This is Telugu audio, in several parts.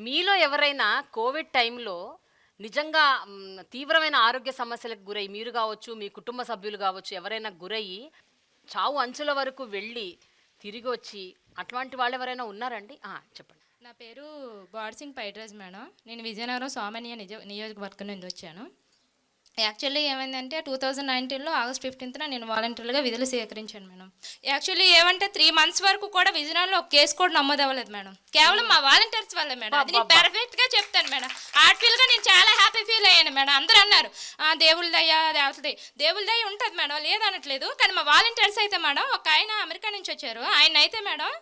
మీలో ఎవరైనా కోవిడ్ టైంలో నిజంగా తీవ్రమైన ఆరోగ్య సమస్యలకు గురై మీరు కావచ్చు మీ కుటుంబ సభ్యులు కావచ్చు ఎవరైనా గురయ్యి చావు అంచుల వరకు వెళ్ళి తిరిగి వచ్చి అట్లాంటి వాళ్ళు ఎవరైనా ఉన్నారండి? చెప్పండి. నా పేరు బాడ్సింగ్ పైడ్రాజ్ మేడం. నేను విజయనగరం సోమనియ నిజ నియోజకవర్గం నుండి వచ్చాను. యాక్చువల్లీ ఏమైందంటే టూ థౌజండ్ నైన్టీన్లో ఆగస్ట్ ఫిఫ్టీన్త్న నేను వాలంటీర్గా విధులు స్వీకరించాను మేడం. యాక్చువల్లీ ఏమంటే త్రీ మంత్స్ వరకు కూడా విజయనగరంలో ఒక కేసు కూడా నమోదు అవ్వలేదు మేడం. కేవలం మా వాలంటీర్స్ వల్లే మేడం. అది నేను పెర్ఫెక్ట్గా చెప్తాను మేడం. గా నేను చాలా హ్యాపీ మేడం. అందరూ అన్నారు దేవుళ్ళ దయ దేవతల దయ. దేవుళ్ళ దయ ఉంటుంది మేడం లేదనట్లేదు కానీ మా వాలంటీర్స్ అయితే మేడం ఒక ఆయన అమెరికా నుంచి వచ్చారు. ఆయన అయితే మేడం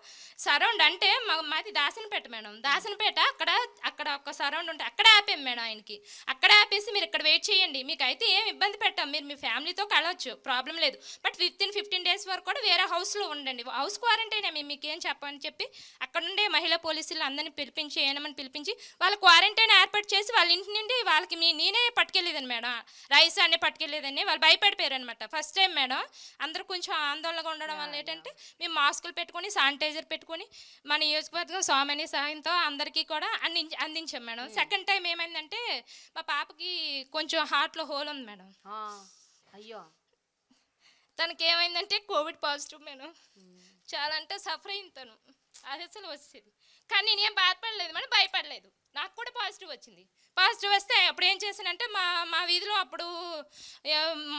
సరౌండ్ అంటే మా మాది దాసనపేట మేడం. దాసనపేట అక్కడ అక్కడ ఒక సరౌండ్ ఉంటే అక్కడ ఆపాం మేడం ఆయనకి. అక్కడ ఆపేసి మీరు ఇక్కడ వెయిట్ చేయండి. మీకు అయితే ఏం ఇబ్బంది పెట్టాం. మీరు మీ ఫ్యామిలీతో కలవచ్చు ప్రాబ్లం లేదు. బట్ ఫిఫ్టీన్ ఫిఫ్టీన్ డేస్ వరకు కూడా వేరే హౌస్లో ఉండండి. హౌస్ క్వారంటైన్ మేము మీకు ఏం చెప్పని చెప్పి అక్కడ నుండే మహిళా పోలీసులు అందరినీ పిలిపించి ఏనమని పిలిపించి వాళ్ళ క్వారంటైన్ ఏర్పాటు చేసి వాళ్ళ ఇంటి నుండి వాళ్ళకి మీ నేనే పట్టుకెళ్ళేదని మేడం. రైస్ అన్నీ పట్టుకెళ్ళేదని వాళ్ళు భయపడిపోయారు అనమాట ఫస్ట్ టైం మేడం. అందరూ కొంచెం ఆందోళనగా ఉండడం వల్ల ఏంటంటే మేము మాస్కులు పెట్టుకొని శానిటైజర్ పెట్టుకొని మన నియోజకవర్గం సోమని సహాయంతో అందరికీ కూడా అందించి అందించాం మేడం. సెకండ్ టైం ఏమైందంటే మా పాపకి కొంచెం హార్ట్లో హోల్ ఉంది మేడం. అయ్యో. తనకి ఏమైందంటే కోవిడ్ పాజిటివ్ మేడం చాలా అంటే సఫర్ అయింది తను. అది అసలు వచ్చేది. కానీ నేనేం బాధపడలేదు మేడం భయపడలేదు. నాకు కూడా పాజిటివ్ వచ్చింది. పాజిటివ్ వస్తే అప్పుడు ఏం చేశానంటే మా మా వీధిలో అప్పుడు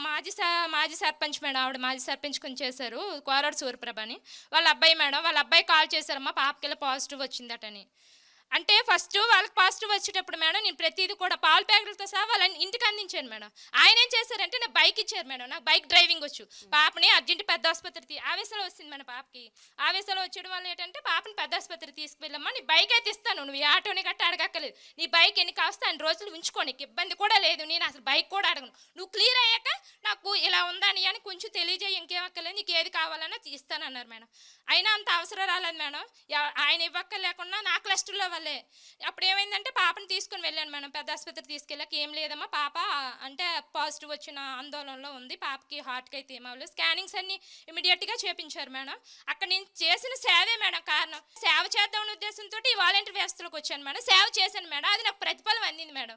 మాజీ స మాజీ సర్పంచ్ మేడం ఆవిడ మాజీ సర్పంచ్ కొంచెం చేశారు కోరాడు సూర్యప్రభ అని. వాళ్ళ అబ్బాయి మేడం వాళ్ళ అబ్బాయి కాల్ చేశారమ్మా పాపకెళ్ళి పాజిటివ్ వచ్చిందటని. అంటే ఫస్ట్ వాళ్ళకి పాజిటివ్ వచ్చేటప్పుడు మేడం నేను ప్రతిదీ కూడా పాల ప్యాకెట్లతో సహా వాళ్ళ ఇంటికి అందించాను మేడం. ఆయన ఏం చేశారంటే నాకు బైక్ ఇచ్చారు మేడం. నాకు బైక్ డ్రైవింగ్ వచ్చు. పాపని అర్జెంట్ పెద్ద ఆసుపత్రికి ఆవేశంలో వచ్చింది మన పాపకి. ఆవేశంలో వచ్చేయడం వల్ల ఏంటంటే పాపని పెద్ద ఆసుపత్రికి తీసుకువెళ్ళమ్మా నీ బైక్ అయితే ఇస్తాను. నువ్వు ఈ ఆటోని గట్ట అడగక్కలేదు నీ బైక్ ఎన్ని కాస్త అన్ని రోజులు ఉంచుకో నీకు ఇబ్బంది కూడా లేదు. నేను అసలు బైక్ కూడా అడగను. నువ్వు క్లియర్ అయ్యాక నాకు ఇలా ఉందని అని కొంచెం తెలియజేయి ఇంకేం అక్కర్లేదు నీకు ఏది కావాలన్నా ఇస్తానన్నారు మేడం. అయినా అంత అవసరం రాలేదు మేడం. ఆయన ఇవ్వక్క లేకుండా నా క్లస్టర్లో వల్లే అప్పుడు ఏమైందంటే పాపని తీసుకుని వెళ్ళాను మేడం. పెద్ద ఆసుపత్రి తీసుకెళ్ళాక ఏం లేదమ్మా పాప అంటే పాజిటివ్ వచ్చిన ఆందోళనలో ఉంది. పాపకి హార్ట్కి అయితే ఏమవ్వలేదు స్కానింగ్స్ అన్ని ఇమీడియట్గా చేపించారు మేడం. అక్కడ నేను చేసిన సేవే మేడం కారణం. సేవ చేద్దామనే ఉద్దేశంతో ఈ వాలంటీర్ వ్యవస్థలోకి వచ్చాను మేడం. సేవ చేశాను మేడం. అది నాకు ప్రతిఫలం అందింది మేడం.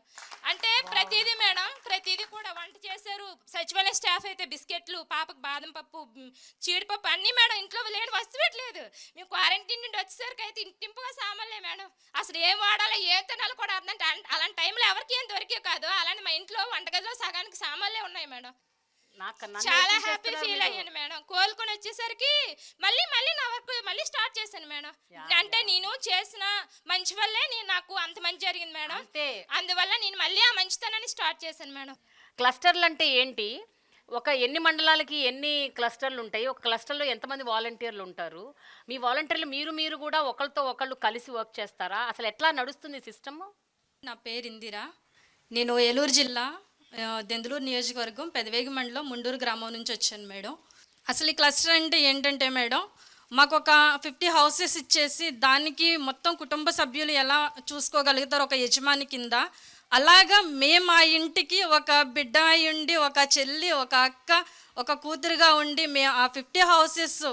అంటే ప్రతిదీ మేడం ప్రతిదీ కూడా వంట చేశారు. సచివాలయ స్టాఫ్ అయితే బిస్కెట్లు పాపకు బాదం పప్పు మ్, జీడిపప్పు అన్నీ మేడం ఇంట్లో లేని వస్తువు పెట్టలేదు. మేము క్వారంటైన్ నుండి వచ్చేసరికి అయితే ఇంటింపుగా సామాన్లే మేడం. అసలు ఏం వాడాలో ఏ తినాలో కూడా అర్థం. అలాంటి టైంలో ఎవరికి ఏం దొరికే కాదు. అలాంటి మా ఇంట్లో వంటగదిలో సగానికి సామాన్లే ఉన్నాయి మేడం. నాకు చాలా హ్యాపీ ఫీల్. అయ్యాను మేడం. కోలుకొని వచ్చేసరికి మళ్ళీ మళ్ళీ నా వర్క్ మళ్ళీ స్టార్ట్ చేశాను మేడం. అంటే నేను చేసిన మంచి వల్లే నేను నాకు అంత మంచి జరిగింది మేడం. అంతే. అందువల్ల నేను మళ్ళీ ఆ మంచితనాన్ని స్టార్ట్ చేశాను మేడం. క్లస్టర్లు అంటే ఏంటి? ఒక ఎన్ని మండలాలకి ఎన్ని క్లస్టర్లు ఉంటాయి? ఒక క్లస్టర్లో ఎంతమంది వాలంటీర్లు ఉంటారు? మీ వాలంటీర్లు మీరు మీరు కూడా ఒకరితో ఒకళ్ళు కలిసి వర్క్ చేస్తారా? అసలు ఎట్లా నడుస్తుంది సిస్టమ్ నా పేరు ఇందిరా. నేను ఏలూరు జిల్లా దెందులూరు నియోజకవర్గం పెదవేగి మండలం ముండూరు గ్రామం నుంచి వచ్చాను మేడం. అసలు ఈ క్లస్టర్ అంటే ఏంటంటే మేడం మాకు ఒక ఫిఫ్టీ హౌసెస్ ఇచ్చేసి దానికి మొత్తం కుటుంబ సభ్యులు ఎలా చూసుకోగలుగుతారు ఒక యజమాని కింద? అలాగా మేము ఆ ఇంటికి ఒక బిడ్డ అయి ఉండి ఒక చెల్లి ఒక అక్క ఒక కూతురుగా ఉండి మేము ఆ ఫిఫ్టీ హౌసెస్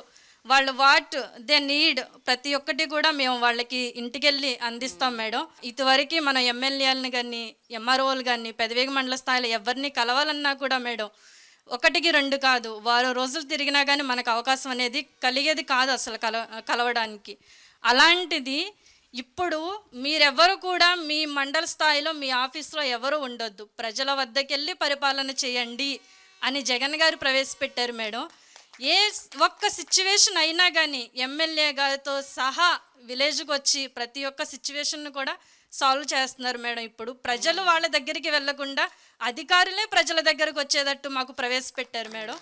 వాళ్ళు వాట్ దే నీడ్ ప్రతి ఒక్కటి కూడా మేము వాళ్ళకి ఇంటికెళ్ళి అందిస్తాం మేడం. ఇదివరకు మన ఎమ్మెల్యేలను కానీ ఎంఆర్ఓలు కానీ పెదవేగ మండల స్థాయిలో ఎవరిని కలవాలన్నా కూడా మేడం ఒకటికి రెండు కాదు వారం రోజులు తిరిగినా కానీ మనకు అవకాశం అనేది కలిగేది కాదు అసలు కల కలవడానికి. అలాంటిది ఇప్పుడు మీరెవరు కూడా మీ మండల స్థాయిలో మీ ఆఫీస్లో ఎవరు ఉండొద్దు. ప్రజల వద్దకెళ్ళి పరిపాలన చేయండి అని జగన్ గారు ప్రవేశపెట్టారు మేడం. ఏ ఒక్క సిచ్యువేషన్ అయినా కానీ ఎమ్మెల్యే గారితో సహా విలేజ్కి వచ్చి ప్రతి ఒక్క సిచ్యువేషన్ను కూడా సాల్వ్ చేస్తున్నారు మేడం ఇప్పుడు. ప్రజలు వాళ్ళ దగ్గరికి వెళ్ళకుండా అధికారులే ప్రజల దగ్గరకు వచ్చేటట్టు మాకు ప్రవేశపెట్టారు మేడం.